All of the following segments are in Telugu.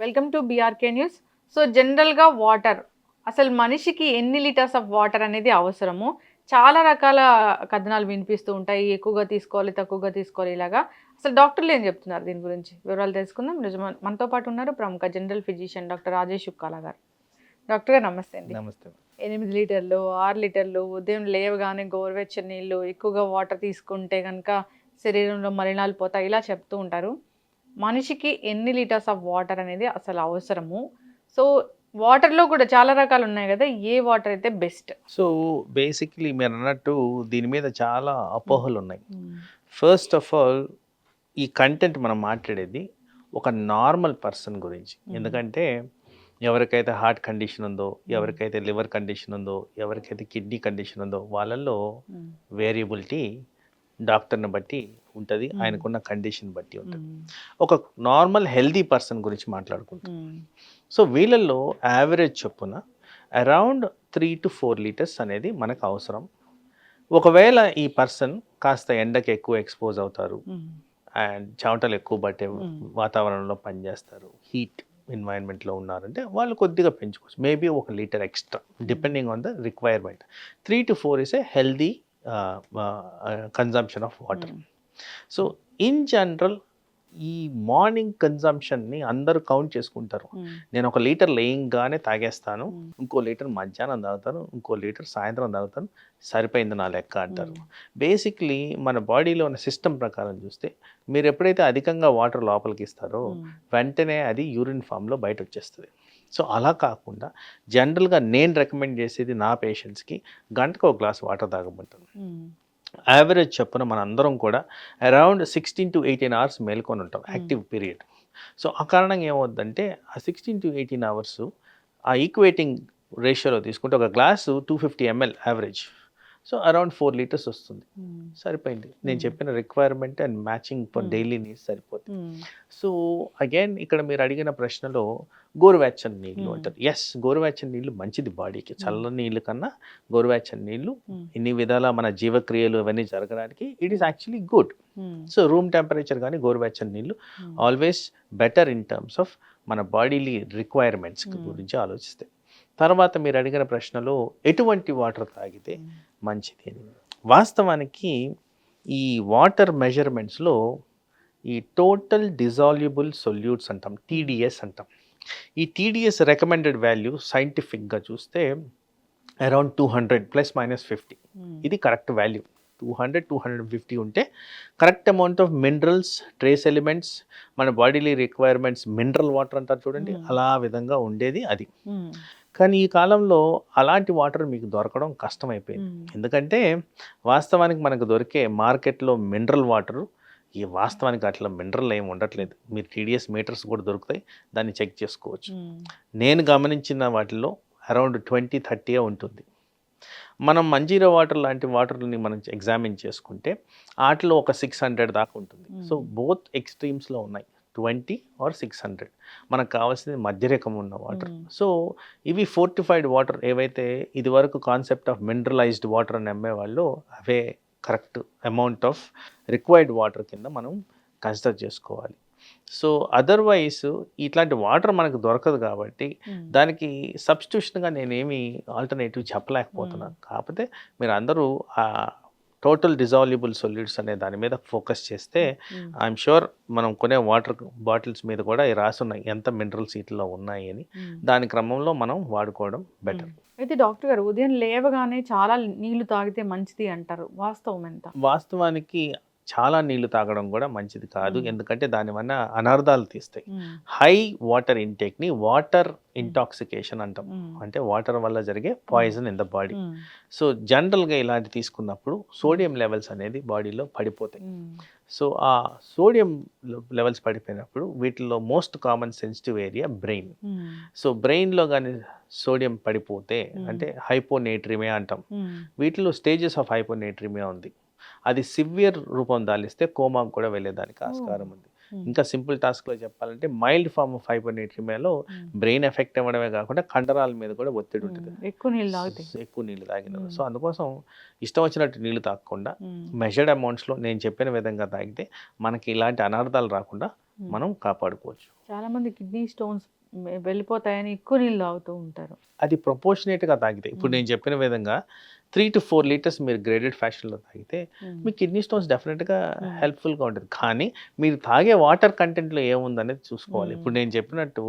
Welcome to BRK news so జనరల్గా వాటర్ అసలు మనిషికి ఎన్ని లీటర్స్ ఆఫ్ వాటర్ అనేది అవసరము? చాలా రకాల కథనాలు వినిపిస్తూ ఉంటాయి. ఎక్కువగా తీసుకోవాలి తక్కువగా తీసుకోవాలి ఇలాగా. అసలు డాక్టర్లు ఏం చెప్తున్నారు దీని గురించి? వివరాలు తెలుసుకుందాం. నిజ మనతో పాటు ఉన్నారు ప్రముఖ general physician doctor Rajesh Ukkala గారు. డాక్టర్ గారు నమస్తే అండి. నమస్తే. ఎనిమిది లీటర్లు ఆరు లీటర్లు ఉదయం లేవగానే గోరువెచ్చని నీళ్ళు ఎక్కువగా వాటర్ తీసుకుంటే కనుక శరీరంలో మలినాలు పోతాయి. ఇలా చెప్తూ ఉంటారు. మనిషికి ఎన్ని లీటర్స్ ఆఫ్ వాటర్ అనేది అసలు అవసరము. సో వాటర్లో కూడా చాలా రకాలు ఉన్నాయి కదా ఏ వాటర్ అయితే బెస్ట్? సో బేసిక్లీ మీరు అన్నట్టు దీని మీద చాలా అపోహలు ఉన్నాయి. ఫస్ట్ ఆఫ్ ఆల్ ఈ కంటెంట్ మనం మాట్లాడేది ఒక నార్మల్ పర్సన్ గురించి. ఎందుకంటే ఎవరికైతే హార్ట్ కండిషన్ ఉందో ఎవరికైతే లివర్ కండిషన్ ఉందో ఎవరికైతే కిడ్నీ కండిషన్ ఉందో వాళ్ళల్లో వేరియబిలిటీ డాక్టర్ని బట్టి ఉంటుంది. ఆయనకున్న కండిషన్ బట్టి ఉంటుంది. ఒక నార్మల్ హెల్దీ పర్సన్ గురించి మాట్లాడుకుంటాం సో వీళ్ళల్లో యావరేజ్ చొప్పున around three to four litres అనేది మనకు అవసరం. ఒకవేళ ఈ పర్సన్ కాస్త ఎండకి ఎక్కువ ఎక్స్పోజ్ అవుతారు అండ్ చెమటలు ఎక్కువ పట్టే. వాతావరణంలో పనిచేస్తారు హీట్ ఎన్వైరన్మెంట్లో ఉన్నారంటే వాళ్ళు కొద్దిగా పెంచుకోవచ్చు. మేబీ ఒక litre extra depending on the requirement three to four is a healthy consumption of water so in general ఈ మార్నింగ్ కన్జంప్షన్ని అందరూ కౌంట్ చేసుకుంటారు. నేను ఒక లీటర్ లేయంగానే తాగేస్తాను ఇంకో లీటర్ మధ్యాహ్నం తాగుతాను ఇంకో లీటర్ సాయంత్రం తాగుతాను సరిపోయింది నా లెక్క అంటారు. బేసిక్లీ మన బాడీలో ఉన్న సిస్టమ్ ప్రకారం చూస్తే మీరు ఎప్పుడైతే అధికంగా వాటర్ లోపలికి ఇస్తారో వెంటనే అది యూరిన్ ఫామ్లో బయట వచ్చేస్తుంది సో అలా కాకుండా జనరల్గా నేను రికమెండ్ చేసేది నా పేషెంట్స్కి గంటకు ఒక గ్లాస్ వాటర్ తాగమంటాను యావరేజ్ చొప్పున మన అందరం కూడా around sixteen to eighteen hours మేల్కొని ఉంటాం యాక్టివ్ పీరియడ్ సో ఆ కారణంగా ఏమవుద్దంటే ఆ సిక్స్టీన్ టు ఎయిటీన్ అవర్స్ ఆ ఈక్వేటింగ్ రేషియోలో తీసుకుంటే ఒక glass two fifty ML average so around four litres వస్తుంది. సరిపోయింది. నేను Hmm. చెప్పిన requirement and matching for Hmm. Daily needs సరిపోతుంది. సో అగైన్ ఇక్కడ మీరు అడిగిన ప్రశ్నలో గోరువెచ్చని నీళ్ళు Hmm. అంటారు. ఎస్ గోరువెచ్చని నీళ్ళు మంచిది బాడీకి. చల్ల నీళ్ళు కన్నా గోరువెచ్చని నీళ్ళు ఇన్ని విధాల మన జీవక్రియలు అవన్నీ జరగడానికి it is actually good so room temperature కానీ గోరువెచ్చని నీళ్ళు always better in terms of మన బాడీలీ రిక్వైర్మెంట్స్ Hmm. గురించి ఆలోచిస్తే. తర్వాత మీరు అడిగిన ప్రశ్నలో ఎటువంటి వాటర్ తాగితే మంచిది. అని వాస్తవానికి ఈ వాటర్ మెజర్మెంట్స్లో ఈ టోటల్ డిజాల్యుబుల్ సొల్యూట్స్ అంటాం టీడీఎస్ అంటాం. ఈ టీడీఎస్ రికమెండెడ్ వాల్యూ సైంటిఫిక్గా చూస్తే around two hundred plus minus fifty. ఇది correct value. Two hundred two hundred fifty ఉంటే correct amount of minerals trace elements మన బాడీలీ రిక్వైర్మెంట్స్ మినరల్ వాటర్ అంటారు చూడండి Hmm. అలా విధంగా ఉండేది అది. కానీ ఈ కాలంలో అలాంటి వాటర్ మీకు దొరకడం కష్టమైపోయింది. ఎందుకంటే వాస్తవానికి మనకు దొరికే మార్కెట్లో మినరల్ వాటర్ ఈ వాస్తవానికి అట్లా మినరల్ ఏమి ఉండట్లేదు. మీరు టీడీఎస్ మీటర్స్ కూడా దొరుకుతాయి దాన్ని చెక్ చేసుకోవచ్చు. నేను గమనించిన వాటిలో అరౌండ్ ట్వంటీ థర్టీ ఉంటుంది. మనం మంజీరా వాటర్ లాంటి వాటర్ని మనం ఎగ్జామిన్ చేసుకుంటే వాటిలో ఒక సిక్స్ హండ్రెడ్ దాకా ఉంటుంది. సో బోత్ ఎక్స్ట్రీమ్స్లో ఉన్నాయి. Twenty or six hundred. మనకు కావాల్సింది మధ్య రకం ఉన్న వాటర్. Hmm. సో ఇవి ఫోర్టిఫైడ్ వాటర్ ఏవైతే ఇది వరకు కాన్సెప్ట్ ఆఫ్ మినరలైజ్డ్ వాటర్ అని అమ్మేవాళ్ళు అవే correct amount of required water కింద మనం కన్సిడర్ చేసుకోవాలి. సో అదర్వైజ్ ఇట్లాంటి వాటర్ మనకు దొరకదు కాబట్టి దానికి సబ్స్టిట్యూషన్గా నేనేమి ఆల్టర్నేటివ్ చెప్పలేకపోతున్నాను. కాకపోతే మీరు అందరూ ఆ టోటల్ డిజాల్యుబుల్ సొల్యూట్స్ అనే దాని మీద ఫోకస్ చేస్తే ఐఎమ్ షూర్ మనం కొనే వాటర్ బాటిల్స్ మీద కూడా ఈ రాసి ఉన్నాయి ఎంత మినరల్స్ వీటిలో ఉన్నాయి అని. దాని క్రమంలో మనం వాడుకోవడం బెటర్. అయితే డాక్టర్ గారు ఉదయం లేవగానే చాలా నీళ్ళు తాగితే మంచిది అంటారు. వాస్తవం ఎంత? వాస్తవానికి చాలా నీళ్ళు తాగడం కూడా మంచిది కాదు. ఎందుకంటే దానివల్ల అనర్థాలు తీస్తాయి. హై వాటర్ ఇంటేక్ని వాటర్ ఇంటాక్సికేషన్ అంటాం. అంటే వాటర్ వల్ల జరిగే poison in the body. So జనరల్గా ఇలాంటి తీసుకున్నప్పుడు సోడియం లెవెల్స్ అనేది బాడీలో పడిపోతాయి. సో ఆ సోడియం లెవెల్స్ పడిపోయినప్పుడు వీటిలో most common sensitive area brain. So బ్రెయిన్లో కానీ సోడియం పడిపోతే. అంటే హైపోనేట్రిమియా అంటాం. వీటిలో స్టేజెస్ ఆఫ్ హైపోనేట్రిమియా ఉంది. అది సివియర్ రూపం దాలిస్తే కోమాకు కూడా వెళ్ళేదానికి ఆస్కారం ఉంది. ఇంకా సింపుల్ టాస్క్లో చెప్పాలంటే మైల్డ్ ఫార్మ్ ఆఫ్ హైపర్నేట్రిమియాలో బ్రెయిన్ ఎఫెక్ట్ అవ్వడమే కాకుండా కండరాల మీద కూడా ఒత్తిడి ఉంటుంది. ఎక్కువ నీళ్ళు తాగుతాయి ఎక్కువ నీళ్ళు తాగిన. సో అందుకోసం ఇష్టం వచ్చినట్టు నీళ్ళు తాగకుండా మెజర్డ్ అమౌంట్స్లో నేను చెప్పిన విధంగా తాగితే మనకి ఇలాంటి అనర్థాలు రాకుండా మనం కాపాడుకోవచ్చు. చాలా మంది కిడ్నీ స్టోన్స్ వెళ్ళిపోతాయని ఎక్కువ నీళ్ళు తాగుతూ ఉంటారు. అది ప్రపోర్షనేట్గా తాగితే ఇప్పుడు నేను చెప్పిన విధంగా త్రీ టు ఫోర్ లీటర్స్ మీరు గ్రేడెడ్ ఫ్యాషన్లో తాగితే మీ కిడ్నీ స్టోన్స్ డెఫినెట్గా. హెల్ప్ఫుల్గా ఉంటుంది. కానీ మీరు తాగే వాటర్ కంటెంట్లో ఏముందనేది చూసుకోవాలి. ఇప్పుడు నేను చెప్పినట్టు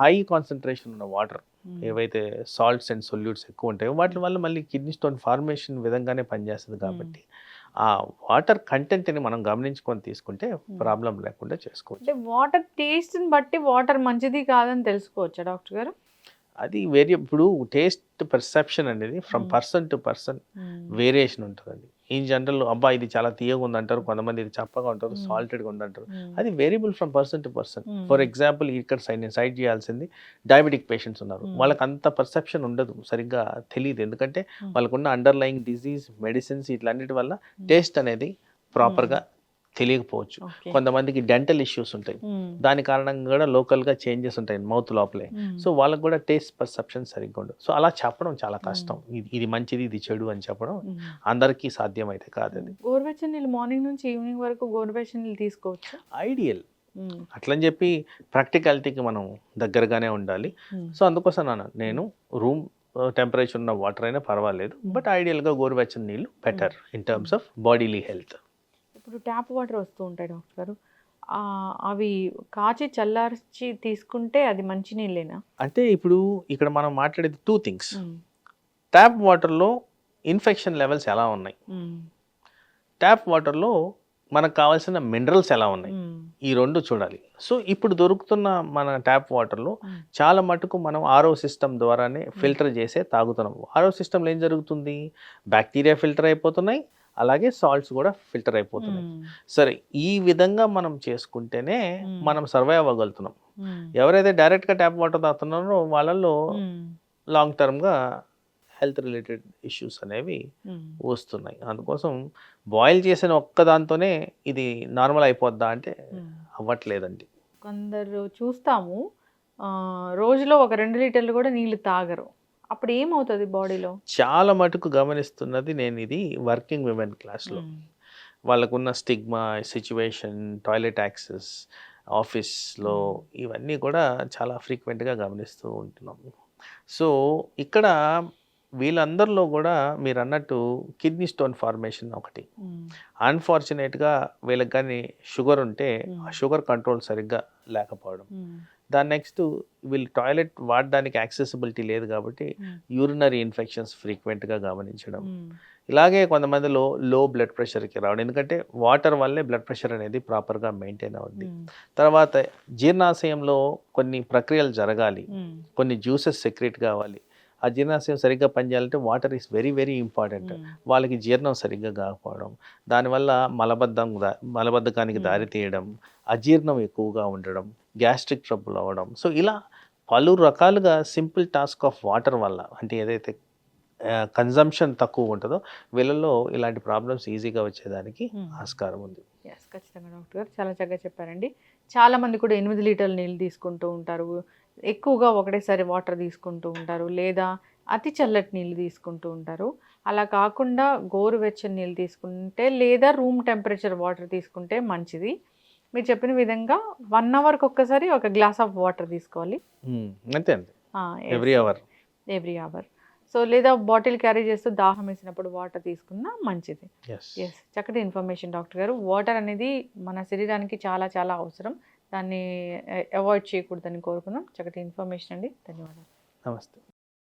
హై కాన్సన్ట్రేషన్ ఉన్న వాటర్ ఏవైతే సాల్ట్స్ అండ్ సొల్యూట్స్ ఎక్కువ ఉంటాయో వాటి వల్ల మళ్ళీ కిడ్నీ స్టోన్ ఫార్మేషన్ విధంగానే పనిచేస్తుంది కాబట్టి ఆ వాటర్ కంటెంట్ని మనం గమనించుకొని తీసుకుంటే ప్రాబ్లం లేకుండా చేసుకోవచ్చు. అంటే వాటర్ టేస్ట్ని బట్టి వాటర్ మంచిది కాదని తెలుసుకోవచ్చా డాక్టర్ గారు? అది వేరే ఇప్పుడు టేస్ట్ పర్సెప్షన్ అనేది from. Person to person variation ఉంటుందండి. ఇన్ జనరల్ అబ్బా ఇది చాలా తీయగా ఉందంటారు కొంతమంది ఇది చప్పగా ఉంటారు. సాల్టెడ్గా ఉందంటారు అది variable from person to person. For example ఇక్కడ సైడ్ నేను సైడ్ చేయాల్సింది డయాబెటిక్ పేషెంట్స్ ఉన్నారు. వాళ్ళకి అంత పర్సెప్షన్ ఉండదు సరిగ్గా తెలియదు ఎందుకంటే. వాళ్ళకున్న అండర్లయింగ్ డిజీజ్ మెడిసిన్స్ ఇట్లన్నిటి వల్ల టేస్ట్ అనేది ప్రాపర్గా తెలియకపోవచ్చు. కొంతమందికి డెంటల్ ఇష్యూస్ ఉంటాయి. దాని కారణంగా కూడా లోకల్గా చేంజెస్ ఉంటాయి మౌత్ లోపలే. సో వాళ్ళకి కూడా టేస్ట్ పర్సెప్షన్ సరిగ్గా ఉండదు. సో అలా చెప్పడం చాలా కష్టం. ఇది మంచిది ఇది చెడు అని చెప్పడం అందరికీ సాధ్యమైతే కాదు అది. గోరువెచ్చని నీళ్ళు మార్నింగ్ నుంచి ఈవినింగ్ వరకు గోరువెచ్చని నీళ్ళు తీసుకోవచ్చు ఐడియల్ అట్లని చెప్పి ప్రాక్టికాలిటీకి మనం దగ్గరగానే ఉండాలి. సో అందుకోసం నాన్న నేను రూమ్ టెంపరేచర్ ఉన్న వాటర్ అయినా పర్వాలేదు. బట్ ఐడియల్గా గోరువెచ్చని నీళ్ళు better in terms of bodily health ఇప్పుడు ట్యాప్ వాటర్ వస్తూ ఉంటాయి డాక్టర్ గారు. అవి కాచి చల్లార్చి తీసుకుంటే అది మంచి నీళ్ళేనా అంటే ఇప్పుడు ఇక్కడ మనం మాట్లాడేది టూ థింగ్స్ ట్యాప్ వాటర్లో ఇన్ఫెక్షన్ లెవెల్స్ ఎలా ఉన్నాయి? ట్యాప్ వాటర్లో మనకు కావాల్సిన మినరల్స్ ఎలా ఉన్నాయి? ఈ రెండు చూడాలి. సో ఇప్పుడు దొరుకుతున్న మన ట్యాప్ వాటర్లో చాలా మటుకు మనం ఆరో సిస్టమ్ ద్వారానే ఫిల్టర్ చేసే తాగుతున్నాం ఆరో సిస్టంలో ఏం జరుగుతుంది? బ్యాక్టీరియా ఫిల్టర్ అయిపోతున్నాయి. అలాగే సాల్ట్స్ కూడా ఫిల్టర్ అయిపోతున్నాయి. సరే ఈ విధంగా మనం చేసుకుంటేనే. మనం సర్వైవ్ అవ్వగలుగుతున్నాం. ఎవరైతే డైరెక్ట్గా ట్యాప్ వాటర్ తాగుతున్నారో వాళ్ళల్లో లాంగ్ టర్మ్గా హెల్త్ రిలేటెడ్ ఇష్యూస్ అనేవి వస్తున్నాయి. అందుకోసం బాయిల్ చేసిన ఒక్క దాంతోనే ఇది నార్మల్ అయిపోద్దా అంటే అవ్వట్లేదండి. కొందరు చూస్తాము రోజులో ఒక రెండు లీటర్లు కూడా నీళ్ళు తాగరు. అప్పుడు ఏమవుతుంది బాడీలో? చాలా మటుకు గమనిస్తున్నది నేను ఇది వర్కింగ్ విమెన్ క్లాస్లో. వాళ్ళకున్న స్టిగ్మా సిచ్యువేషన్ టాయిలెట్ యాక్సెస్ ఆఫీస్లో ఇవన్నీ కూడా చాలా ఫ్రీక్వెంట్గా గమనిస్తూ ఉంటున్నాం. సో ఇక్కడ వీళ్ళందరిలో కూడా మీరు అన్నట్టు కిడ్నీ స్టోన్ ఫార్మేషన్ ఒకటి. అన్ఫార్చునేట్గా వీళ్ళకి కానీ షుగర్ ఉంటే ఆ షుగర్ కంట్రోల్ సరిగ్గా లేకపోవడం. దాని నెక్స్ట్ వీళ్ళు టాయిలెట్ వాడడానికి యాక్సెసిబిలిటీ లేదు కాబట్టి యూరినరీ ఇన్ఫెక్షన్స్ ఫ్రీక్వెంట్గా గమనించడం. ఇలాగే కొంతమందిలో లో బ్లడ్ ప్రెషర్కి రావడం. ఎందుకంటే వాటర్ వల్లే బ్లడ్ ప్రెషర్ అనేది ప్రాపర్గా మెయింటైన్ అవుద్ది. తర్వాత జీర్ణాశయంలో కొన్ని ప్రక్రియలు జరగాలి. కొన్ని జ్యూసెస్ సెక్రెట్ కావాలి. ఆ జీర్ణాశయం సరిగ్గా పనిచేయాలంటే water is very very important. వాళ్ళకి జీర్ణం సరిగ్గా కాకపోవడం దానివల్ల మలబద్ధం దా- మలబద్ధకానికి. దారి తీయడం అజీర్ణం ఎక్కువగా ఉండడం గ్యాస్ట్రిక్ ట్రబుల్ అవ్వడం. సో ఇలా పలు రకాలుగా సింపుల్ టాస్క్ ఆఫ్ వాటర్ వల్ల అంటే ఏదైతే కన్జంప్షన్ తక్కువ ఉంటుందో వీళ్ళలో ఇలాంటి ప్రాబ్లమ్స్ ఈజీగా వచ్చేదానికి. ఆస్కారం ఉంది. ఖచ్చితంగా డాక్టర్ గారు చాలా చక్కగా చెప్పారండి. చాలా మంది కూడా ఎనిమిది లీటర్ల నీళ్ళు తీసుకుంటూ ఉంటారు. ఎక్కువగా ఒకటేసారి వాటర్ తీసుకుంటూ ఉంటారు. లేదా అతి చల్లటి నీళ్ళు తీసుకుంటూ ఉంటారు. అలా కాకుండా గోరువెచ్చని నీళ్ళు తీసుకుంటే లేదా రూమ్ టెంపరేచర్ వాటర్ తీసుకుంటే మంచిది. మీరు చెప్పిన విధంగా వన్ అవర్కి ఒక్కసారి ఒక గ్లాస్ ఆఫ్ వాటర్ తీసుకోవాలి. అంతే every hour. Every hour. So లేదా బాటిల్ క్యారీ చేస్తూ దాహం వేసినప్పుడు వాటర్ తీసుకున్నా మంచిది. ఎస్ చక్కటి ఇన్ఫర్మేషన్ డాక్టర్ గారు. వాటర్ అనేది మన శరీరానికి చాలా చాలా అవసరం. దాన్ని అవాయిడ్ చేయకూడదని కోరుకుందాం చక్కటి ఇన్ఫర్మేషన్ అండి. ధన్యవాదాలు. నమస్తే.